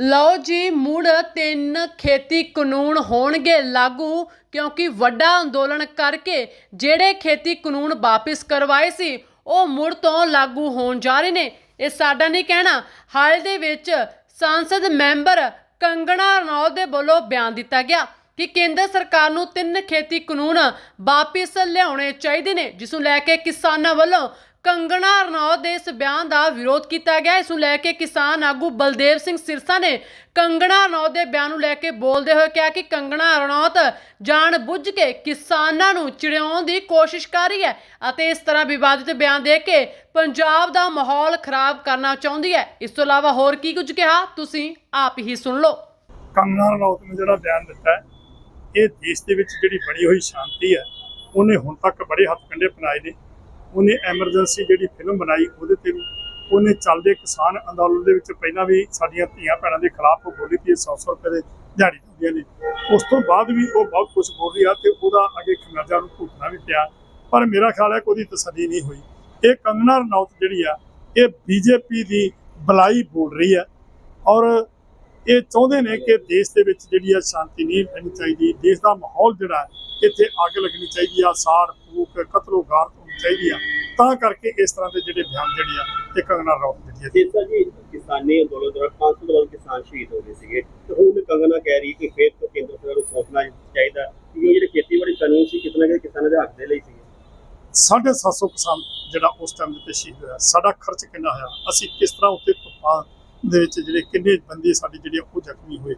ਲਓ ਜੀ, ਮੁੜ ਤਿੰਨ ਖੇਤੀ ਕਾਨੂੰਨ ਹੋਣਗੇ ਲਾਗੂ, ਕਿਉਂਕਿ ਵੱਡਾ ਅੰਦੋਲਨ ਕਰਕੇ ਜਿਹੜੇ ਖੇਤੀ ਕਾਨੂੰਨ ਵਾਪਿਸ ਕਰਵਾਏ ਸੀ, ਉਹ ਮੁੜ ਤੋਂ ਲਾਗੂ ਹੋਣ ਜਾ ਰਹੇ ਨੇ। ਇਹ ਸਾਡਾ ਨਹੀਂ ਕਹਿਣਾ। ਹਾਲ ਦੇ ਵਿੱਚ ਸੰਸਦ ਮੈਂਬਰ ਕੰਗਣਾ ਰਣੌਤ ਦੇ ਵੱਲੋਂ ਬਿਆਨ ਦਿੱਤਾ ਗਿਆ ਕਿ ਕੇਂਦਰ ਸਰਕਾਰ ਨੂੰ ਤਿੰਨ ਖੇਤੀ ਕਾਨੂੰਨ ਵਾਪਿਸ ਲਿਆਉਣੇ ਚਾਹੀਦੇ ਨੇ, ਜਿਸ ਨੂੰ ਲੈ ਕੇ ਕਿਸਾਨਾਂ ਵੱਲੋਂ ਕੰਗਣਾ ਰਣੌਤ ਦੇ ਇਸ ਬਿਆਨ ਦਾ ਵਿਰੋਧ ਕੀਤਾ ਗਿਆ। ਇਸ ਨੂੰ ਲੈ ਕੇ ਕਿਸਾਨ ਆਗੂ ਬਲਦੇਵ ਸਿੰਘ ਸਿਰਸਾ ਨੇ ਕੰਗਣਾ ਰਣੌਤ ਦੇ ਬਿਆਨ ਨੂੰ ਲੈ ਕੇ ਬੋਲਦੇ ਹੋਏ ਕਿਹਾ ਕਿ ਕੰਗਣਾ ਰਣੌਤ ਜਾਣ ਬੁੱਝ ਕੇ ਕਿਸਾਨਾਂ ਨੂੰ ਚਿੜਾਉਣ ਦੀ ਕੋਸ਼ਿਸ਼ ਕਰ ਰਹੀ ਹੈ ਅਤੇ ਇਸ ਤਰ੍ਹਾਂ ਵਿਵਾਦਿਤ ਬਿਆਨ ਦੇ ਕੇ ਪੰਜਾਬ ਦਾ ਮਾਹੌਲ ਖਰਾਬ ਕਰਨਾ ਚਾਹੁੰਦੀ ਹੈ। ਇਸ ਤੋਂ ਇਲਾਵਾ ਹੋਰ ਕੀ ਕੁਝ ਕਿਹਾ? ਤੁਸੀਂ ਆਪ ਹੀ ਸੁਣ ਲਓ। ਕੰਗਣਾ ਰਣੌਤ ਨੇ ਜਿਹੜਾ ਬਿਆਨ ਦਿੱਤਾ ਹੈ, ਇਹ ਦੇਸ਼ ਦੇ ਵਿੱਚ ਜਿਹੜੀ ਬਣੀ ਹੋਈ ਸ਼ਾਂਤੀ ਹੈ, ਉਹਨੇ ਹੁਣ ਤੱਕ ਬੜੇ ਹੱਥ ਕੰਡੇ ਬਣਾਏ ਨੇ। ਉਹਨੇ ਐਮਰਜੈਂਸੀ ਜਿਹੜੀ ਫਿਲਮ ਬਣਾਈ ਉਹਦੇ ਤੇ ਵੀ, ਉਹਨੇ ਚੱਲਦੇ ਕਿਸਾਨ ਅੰਦੋਲਨ ਦੇ ਵਿੱਚ ਪਹਿਲਾਂ ਵੀ ਸਾਡੀਆਂ ਧੀਆਂ ਭੈਣਾਂ ਦੇ ਖਿਲਾਫ ਉਹ ਬੋਲੀ ਕਿ 100 100 ਰੁਪਏ ਦੇ ਦਿਹਾੜੀ ਦਿੰਦੀਆਂ ਨੇ। ਉਸ ਤੋਂ ਬਾਅਦ ਵੀ ਉਹ ਬਹੁਤ ਕੁਝ ਬੋਲ ਰਹੀ ਆ ਤੇ ਉਹਦਾ ਅੱਗੇ ਖਮਿਆਜ਼ਾ ਨੂੰ ਭੁਗਤਣਾ ਵੀ ਪਿਆ। ਪਰ ਮੇਰਾ ਖਿਆਲ ਹੈ ਕਿ ਉਹਦੀ ਤਸੱਲੀ ਨਹੀਂ ਹੋਈ। ਇਹ ਕੰਗਨਾ ਰਣੌਤ ਜਿਹੜੀ ਆ, ਇਹ ਬੀਜੇਪੀ ਦੀ ਬਲਾਈ ਬੋਲ ਰਹੀ ਹੈ ਔਰ ਇਹ ਚਾਹੁੰਦੇ ਨੇ ਕਿ ਦੇਸ਼ ਦੇ ਵਿੱਚ ਜਿਹੜੀ ਆ ਸ਼ਾਂਤੀ ਨਹੀਂ ਰਹਿਣੀ ਚਾਹੀਦੀ। ਦੇਸ਼ ਦਾ ਮਾਹੌਲ ਜਿਹੜਾ, ਇੱਥੇ ਅੱਗ ਲੱਗਣੀ ਚਾਹੀਦੀ ਆ ਸਾੜ ਫੂਕ ਕਤਲੋ ਗਾਰਤ ਚਾਹੀਦੀ ਆ। ਤਾਂ ਕਰਕੇ ਇਸ ਤਰ੍ਹਾਂ ਦੇ ਜਿਹੜੇ ਬਿਆਨ ਜਿਹੜੇ ਆ ਇਹ ਕੰਗਨਾ ਰਣੌਤ ਜਿਹੜੀ ਹੈ ਤਰ੍ਹਾਂ ਜੀ ਕਿਸਾਨੀ ਅੰਦੋਲਨ ਦੌਰਾਨ 500 ਤੋਂ ਵੱਧ ਕਿਸਾਨ ਸ਼ਹੀਦ ਹੋ ਗਏ ਸੀਗੇ। ਤੇ ਹੁਣ ਕੰਗਨਾ ਕਹਿ ਰਹੀ ਕਿ ਫਿਰ ਤੋਂ ਕੇਂਦਰ ਸਰਕਾਰ ਨੂੰ ਸੋਚਣਾ ਚਾਹੀਦਾ। ਕਿ ਇਹ ਜਿਹੜੇ ਖੇਤੀਬਾੜੀ ਕਾਨੂੰਨ ਸੀ ਕਿਤਨਾ ਕਿ ਕਿਸਾਨਾਂ ਦੇ ਹੱਕ ਦੇ ਲਈ ਸੀ 750 ਕਿਸਾਨ ਜਿਹੜਾ ਉਸ ਟਾਈਮ ਦੇ ਤੇ ਸ਼ਹੀਦ ਹੋਇਆ। ਸਾਡਾ ਖਰਚ ਕਿੰਨਾ ਹੋਇਆ? ਅਸੀਂ ਕਿਸ ਤਰ੍ਹਾਂ ਉੱਤੇ ਤੂਫਾਨ ਦੇ ਵਿੱਚ ਜਿਹੜੇ ਕਿੰਨੇ ਬੰਦੇ ਸਾਡੇ ਜਿਹੜੇ ਉਹ ਜ਼ਖਮੀ ਹੋਏ?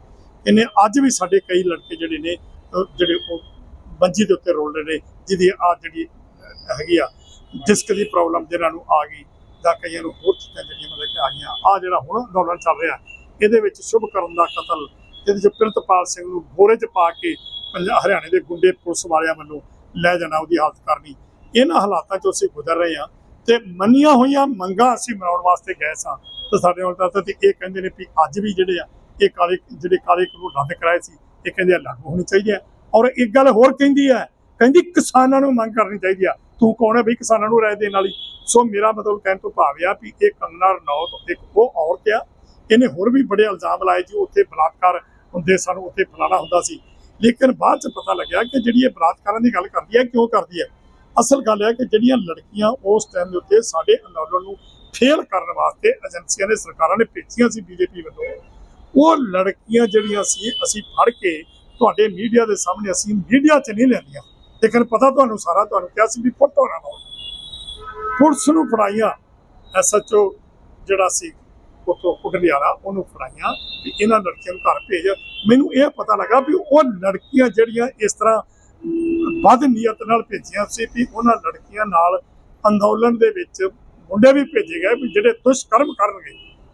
ਇਹਨੇ ਅੱਜ ਵੀ ਸਾਡੇ ਕਈ ਲੜਕੇ ਜਿਹੜੇ ਨੇ ਜਿਹੜੇ ਉਹ ਮੰਜੀ ਦੇ ਉੱਤੇ ਰੋਲ ਰਹੇ ਨੇ ਜਿਹਦੀ ਆ ਜਿਹੜੀ ਹੈਗੀ ਆ ਡਿਸਕ ਦੀ ਪ੍ਰੋਬਲਮ ਜਿਹਨਾਂ ਨੂੰ ਆ ਗਈ ਜਾਂ ਕਈਆਂ ਨੂੰ ਹੋਰ ਚੀਜ਼ਾਂ ਜਿਹੜੀਆਂ ਮਤਲਬ ਕਿ ਆ ਗਈਆਂ ਆ ਜਿਹੜਾ ਹੁਣ ਅੰਦੋਲਨ ਚੱਲ ਰਿਹਾ ਇਹਦੇ ਵਿੱਚ ਸ਼ੁਭ ਕਰਨ ਦਾ ਕਤਲ ਇਹਦੇ ਵਿੱਚ ਪ੍ਰਿੰਤਪਾਲ ਸਿੰਘ ਨੂੰ ਬੋਰੇ 'ਚ ਪਾ ਕੇ ਹਰਿਆਣੇ ਦੇ ਗੁੰਡੇ ਪੁਲਿਸ ਵਾਲਿਆਂ ਵੱਲੋਂ ਲੈ ਜਾਣਾ ਉਹਦੀ ਹਾਲਤ ਕਰਨੀ। ਇਹਨਾਂ ਹਾਲਾਤਾਂ 'ਚੋਂ ਅਸੀਂ ਗੁਜ਼ਰ ਰਹੇ ਹਾਂ ਤੇ ਮੰਨੀਆਂ ਹੋਈਆਂ ਮੰਗਾਂ ਅਸੀਂ ਮਨਾਉਣ ਵਾਸਤੇ ਗਏ ਸਾਂ। ਤੇ ਸਾਡੇ ਨਾਲ ਤਾਂ ਤੇ ਇਹ ਕਹਿੰਦੇ ਨੇ ਵੀ ਅੱਜ ਵੀ ਜਿਹੜੇ ਆ ਇਹ ਕਾਲੇ ਜਿਹੜੇ ਕਾਲੇ ਕਾਨੂੰਨ ਰੱਦ ਕਰਾਏ ਸੀ ਇਹ ਕਹਿੰਦੇ ਆ ਲਾਗੂ ਹੋਣੀ ਚਾਹੀਦੀ ਹੈ। ਔਰ ਇੱਕ ਗੱਲ ਹੋਰ ਕਹਿੰਦੀ ਹੈ ਕਹਿੰਦੀ ਕਿਸਾਨਾਂ ਨੂੰ ਮੰਗ ਕਰਨੀ ਚਾਹੀਦੀ ਆ। ਤੂੰ ਕੌਣ ਹੈ ਬਈ ਕਿਸਾਨਾਂ ਨੂੰ ਰਾਏ ਦੇਣ ਵਾਲੀ? ਸੋ ਮੇਰਾ ਮਤਲਬ ਕਹਿਣ ਤੋਂ ਭਾਵ ਆ ਵੀ ਇਹ ਕੰਗਨਾ ਰਣੌਤ ਇੱਕ ਉਹ ਔਰਤ ਆ। ਇਹਨੇ ਹੋਰ ਵੀ ਬੜੇ ਇਲਜ਼ਾਮ ਲਾਏ ਜੀ, ਉੱਥੇ ਬਲਾਤਕਾਰ ਹੁੰਦੇ ਸਾਨੂੰ, ਉੱਥੇ ਫਲਾਣਾ ਹੁੰਦਾ ਸੀ। ਲੇਕਿਨ ਬਾਅਦ ਚ ਪਤਾ ਲੱਗਿਆ ਕਿ ਜਿਹੜੀ ਇਹ ਬਲਾਤਕਾਰਾਂ ਦੀ ਗੱਲ ਕਰਦੀ ਹੈ ਕਿਉਂ ਕਰਦੀ ਹੈ ਅਸਲ ਗੱਲ ਹੈ ਕਿ ਜਿਹੜੀਆਂ ਲੜਕੀਆਂ ਉਸ ਟਾਈਮ ਦੇ ਉੱਤੇ ਸਾਡੇ ਅੰਦੋਲਨ ਨੂੰ ਫੇਲ ਕਰਨ ਵਾਸਤੇ ਏਜੰਸੀਆਂ ਨੇ, ਸਰਕਾਰਾਂ ਨੇ ਭੇਜੀਆਂ ਸੀ ਬੀਜੇਪੀ ਵੱਲੋਂ, ਉਹ ਲੜਕੀਆਂ ਜਿਹੜੀਆਂ ਸੀ, ਅਸੀਂ ਫੜ ਕੇ ਤੁਹਾਡੇ ਮੀਡੀਆ ਦੇ ਸਾਹਮਣੇ ਅਸੀਂ ਮੀਡੀਆ 'ਚ ਨਹੀਂ ਲੈਂਦੀਆਂ। ਲੇਕਿਨ ਪਤਾ ਤੁਹਾਨੂੰ ਸਾਰਾ ਤੁਹਾਨੂੰ ਕਿਹਾ ਸੀ ਵੀ ਫੋਟੋ ਨਾ ਪੁਲਿਸ ਨੂੰ ਫੜਾਈਆਂ ਐਸਐਚਓ ਜਿਹੜਾ ਸੀ ਉਤੋਂ ਕੁਟਲਿਆਲਾ ਉਹਨੂੰ ਫੜਾਈਆਂ ਵੀ ਇਹਨਾਂ ਲੜਕੀਆਂ ਨੂੰ ਘਰ ਭੇਜ। ਮੈਨੂੰ ਇਹ ਪਤਾ ਲੱਗਾ ਵੀ ਉਹ ਲੜਕੀਆਂ ਜਿਹੜੀਆਂ ਇਸ ਤਰ੍ਹਾਂ ਵੱਧ ਨੀਅਤ ਨਾਲ ਭੇਜੀਆਂ ਸੀ ਵੀ ਉਹਨਾਂ ਲੜਕੀਆਂ ਨਾਲ ਅੰਦੋਲਨ ਦੇ ਵਿੱਚ ਮੁੰਡੇ ਵੀ ਭੇਜੇ ਗਏ ਵੀ ਜਿਹੜੇ ਦੁਸ਼ਕਰਮ ਕਰਨਗੇ।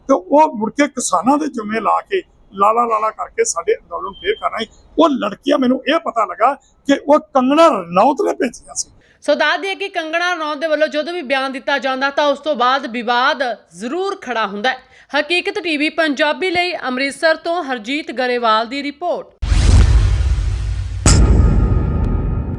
ਤੇ ਉਹ ਮੁੜ ਕੇ ਕਿਸਾਨਾਂ ਦੇ ਜੁਮੇ ਲਾ ਕੇ ਲਾਲਾ ਲਾਲਾ ਕਰਕੇ ਸਾਡੇ ਅੰਦੋਲਨ ਫੇਰ ਕਰਨਾ ਸੀ। ਉਹ ਲੜਕੀਆਂ ਮੈਨੂੰ ਇਹ ਪਤਾ ਲੱਗਾ ਕਿ ਉਹ ਕੰਗਣਾ ਰਣੌਤ ਨੇ ਭੇਜੀਆਂ ਸੀ। ਸੋ ਦੱਸ ਦਈਏ ਕਿ ਕੰਗਣਾ ਰਣੌਤ ਦੇ ਵੱਲੋਂ ਜਦੋਂ ਵੀ ਬਿਆਨ ਦਿੱਤਾ ਜਾਂਦਾ ਤਾਂ ਉਸ ਤੋਂ ਬਾਅਦ ਵਿਵਾਦ ਜ਼ਰੂਰ ਖੜਾ ਹੁੰਦਾ ਹੈ। ਹਕੀਕਤ ਟੀਵੀ ਪੰਜਾਬੀ ਲਈ ਅੰਮ੍ਰਿਤਸਰ ਤੋਂ ਹਰਜੀਤ ਗਰੇਵਾਲ ਦੀ ਰਿਪੋਰਟ।